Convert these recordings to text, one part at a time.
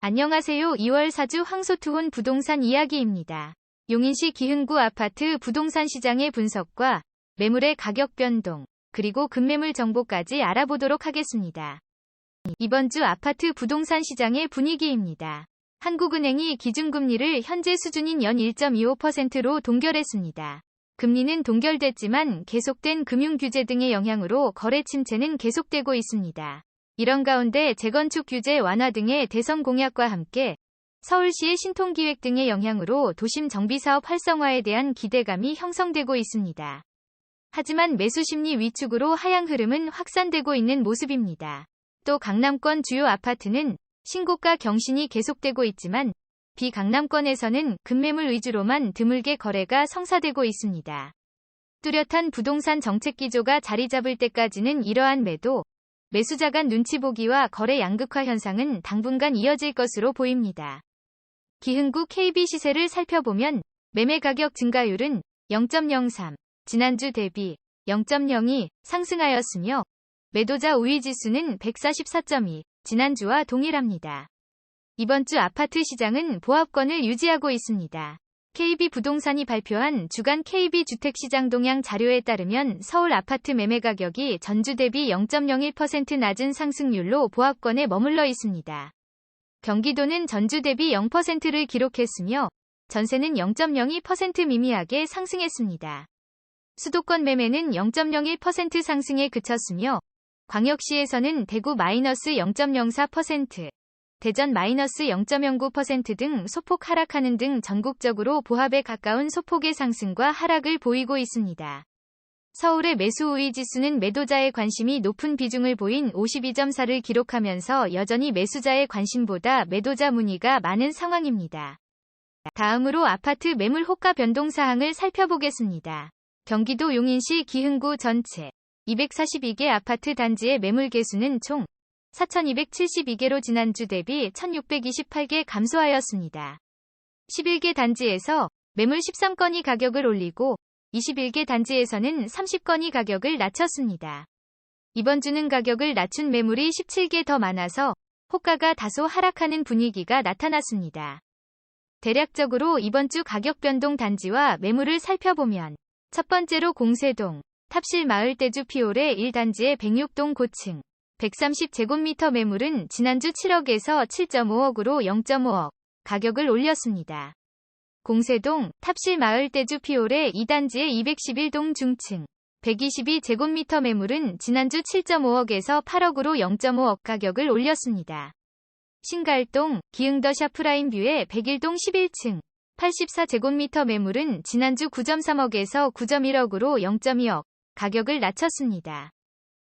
안녕하세요. 2월 사주 황소투혼 부동산 이야기입니다. 용인시 기흥구 아파트 부동산 시장의 분석과 매물의 가격 변동, 그리고 급매물 정보까지 알아보도록 하겠습니다. 이번 주 아파트 부동산 시장의 분위기입니다. 한국은행이 기준금리를 현재 수준인 연 1.25%로 동결했습니다. 금리는 동결됐지만 계속된 금융 규제 등의 영향으로 거래 침체는 계속되고 있습니다. 이런 가운데 재건축 규제 완화 등의 대선 공약과 함께 서울시의 신통기획 등의 영향으로 도심 정비사업 활성화에 대한 기대감이 형성되고 있습니다. 하지만 매수 심리 위축으로 하향 흐름은 확산되고 있는 모습입니다. 또 강남권 주요 아파트는 신고가 경신이 계속되고 있지만 비강남권에서는 급매물 위주로만 드물게 거래가 성사되고 있습니다. 뚜렷한 부동산 정책 기조가 자리 잡을 때까지는 이러한 매도, 매수자 간 눈치 보기와 거래 양극화 현상은 당분간 이어질 것으로 보입니다. 기흥구 KB 시세를 살펴보면 매매 가격 증가율은 0.03, 지난주 대비 0.02 상승하였으며 매도자 우위 지수는 144.2, 지난주와 동일합니다. 이번 주 아파트 시장은 보합권을 유지하고 있습니다. KB 부동산이 발표한 주간 KB 주택시장 동향 자료에 따르면 서울 아파트 매매 가격이 전주 대비 0.01% 낮은 상승률로 보합권에 머물러 있습니다. 경기도는 전주 대비 0%를 기록했으며 전세는 0.02% 미미하게 상승했습니다. 수도권 매매는 0.01% 상승에 그쳤으며 광역시에서는 대구 마이너스 0.04%, 대전 마이너스 0.09%등 소폭 하락하는 등 전국적으로 보합에 가까운 소폭의 상승과 하락을 보이고 있습니다. 서울의 매수 우위 지수는 매도자의 관심이 높은 비중을 보인 52.4를 기록하면서 여전히 매수자의 관심보다 매도자 문의가 많은 상황입니다. 다음으로 아파트 매물 호가 변동 사항을 살펴보겠습니다. 경기도 용인시 기흥구 전체 242개 아파트 단지의 매물 개수는 총 4,272개로 지난주 대비 1,628개 감소하였습니다. 11개 단지에서 매물 13건이 가격을 올리고 21개 단지에서는 30건이 가격을 낮췄습니다. 이번 주는 가격을 낮춘 매물이 17개 더 많아서 호가가 다소 하락하는 분위기가 나타났습니다. 대략적으로 이번 주 가격 변동 단지와 매물을 살펴보면 첫 번째로 공세동, 탑실 마을 대주 피올의 1단지의 106동 고층, 130제곱미터 매물은 지난주 7억에서 7.5억으로 0.5억 가격을 올렸습니다. 공세동 탑실 마을 대주 피올의 2단지의 211동 중층 122제곱미터 매물은 지난주 7.5억에서 8억으로 0.5억 가격을 올렸습니다. 신갈동 기흥더 샤프라인뷰의 101동 11층 84제곱미터 매물은 지난주 9.3억에서 9.1억으로 0.2억 가격을 낮췄습니다.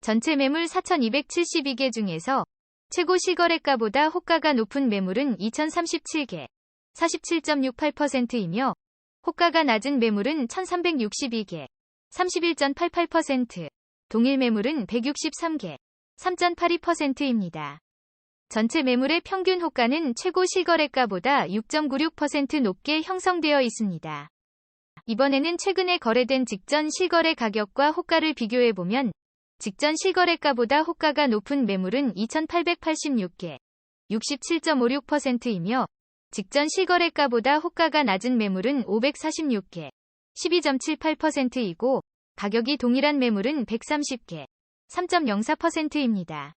전체 매물 4,272개 중에서 최고 실거래가보다 호가가 높은 매물은 2,037개, 47.68%이며 호가가 낮은 매물은 1,362개, 31.88%, 동일 매물은 163개, 3.82%입니다. 전체 매물의 평균 호가는 최고 실거래가보다 6.96% 높게 형성되어 있습니다. 이번에는 최근에 거래된 직전 실거래 가격과 호가를 비교해보면 직전 실거래가보다 호가가 높은 매물은 2,886개, 67.56%이며 직전 실거래가보다 호가가 낮은 매물은 546개, 12.78%이고 가격이 동일한 매물은 130개, 3.04%입니다.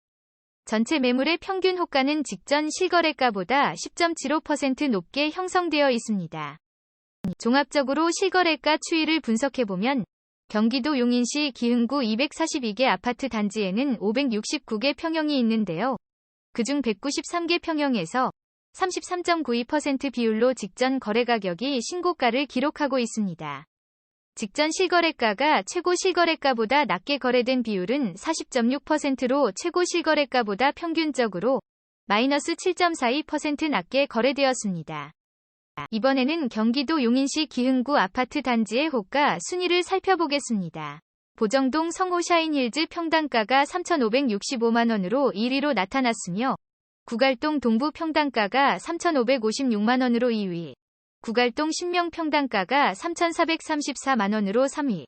전체 매물의 평균 호가는 직전 실거래가보다 10.75% 높게 형성되어 있습니다. 종합적으로 실거래가 추이를 분석해보면 경기도 용인시 기흥구 242개 아파트 단지에는 569개 평형이 있는데요. 그중 193개 평형에서 33.92% 비율로 직전 거래 가격이 신고가를 기록하고 있습니다. 직전 실거래가가 최고 실거래가보다 낮게 거래된 비율은 40.6%로 최고 실거래가보다 평균적으로 마이너스 7.42% 낮게 거래되었습니다. 이번에는 경기도 용인시 기흥구 아파트 단지의 호가 순위를 살펴보겠습니다. 보정동 성호 샤인힐즈 평당가가 3,565만원으로 1위로 나타났으며, 구갈동 동부 평당가가 3,556만원으로 2위, 구갈동 신명 평당가가 3,434만원으로 3위,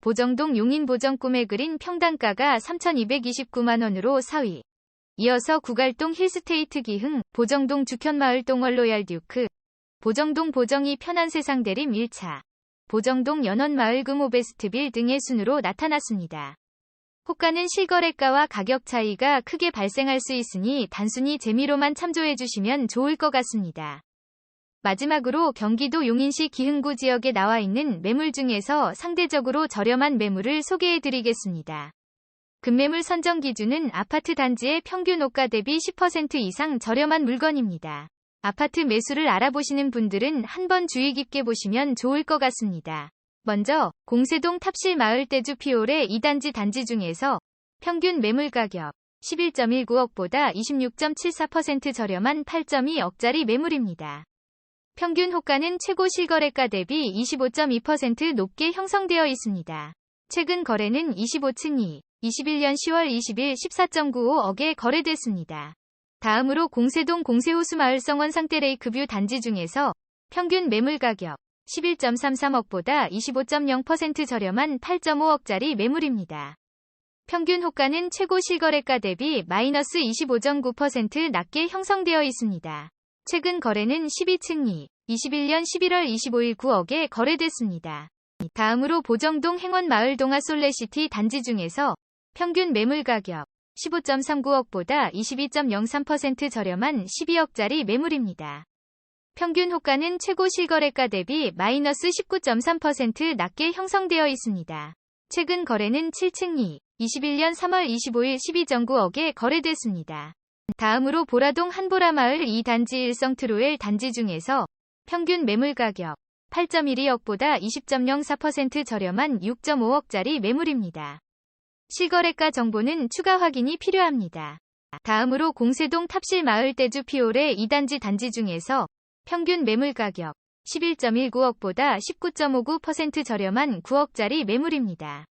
보정동 용인 보정 꿈에 그린 평당가가 3,229만원으로 4위, 이어서 구갈동 힐스테이트 기흥, 보정동 주현마을 동월 로얄 듀크, 보정동 보정이 편한 세상 대림 1차, 보정동 연원마을 금오베스트빌 등의 순으로 나타났습니다. 호가는 실거래가와 가격 차이가 크게 발생할 수 있으니 단순히 재미로만 참조해 주시면 좋을 것 같습니다. 마지막으로 경기도 용인시 기흥구 지역에 나와 있는 매물 중에서 상대적으로 저렴한 매물을 소개해 드리겠습니다. 급매물 선정 기준은 아파트 단지의 평균 호가 대비 10% 이상 저렴한 물건입니다. 아파트 매수를 알아보시는 분들은 한번 주의 깊게 보시면 좋을 것 같습니다. 먼저 공세동 탑실 마을 대주 피올의 2단지 단지 중에서 평균 매물 가격 11.19억보다 26.74% 저렴한 8.2억짜리 매물입니다. 평균 호가는 최고 실거래가 대비 25.2% 높게 형성되어 있습니다. 최근 거래는 25층이 21년 10월 20일 14.95억에 거래됐습니다. 다음으로 공세동 공세호수 마을 성원 상태레이크뷰 단지 중에서 평균 매물 가격 11.33억보다 25.0% 저렴한 8.5억짜리 매물입니다. 평균 호가는 최고 실거래가 대비 마이너스 25.9% 낮게 형성되어 있습니다. 최근 거래는 12층이 21년 11월 25일 9억에 거래됐습니다. 다음으로 보정동 행원마을 동아 솔레시티 단지 중에서 평균 매물 가격 15.39억보다 22.03% 저렴한 12억짜리 매물입니다. 평균 호가는 최고 실거래가 대비 마이너스 19.3% 낮게 형성되어 있습니다. 최근 거래는 7층이 21년 3월 25일 12.9억에 거래됐습니다. 다음으로 보라동 한보라마을 2단지 일성 트로엘 단지 중에서 평균 매물 가격 8.12억보다 20.04% 저렴한 6.5억짜리 매물입니다. 실거래가 정보는 추가 확인이 필요합니다. 다음으로 공세동 탑실 마을 대주 피올의 2단지 단지 중에서 평균 매물 가격 11.19억보다 19.59% 저렴한 9억짜리 매물입니다.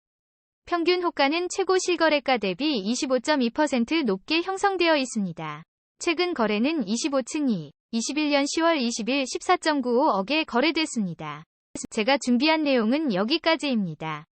평균 호가는 최고 실거래가 대비 25.2% 높게 형성되어 있습니다. 최근 거래는 25층이 21년 10월 20일 14.95억에 거래됐습니다. 제가 준비한 내용은 여기까지입니다.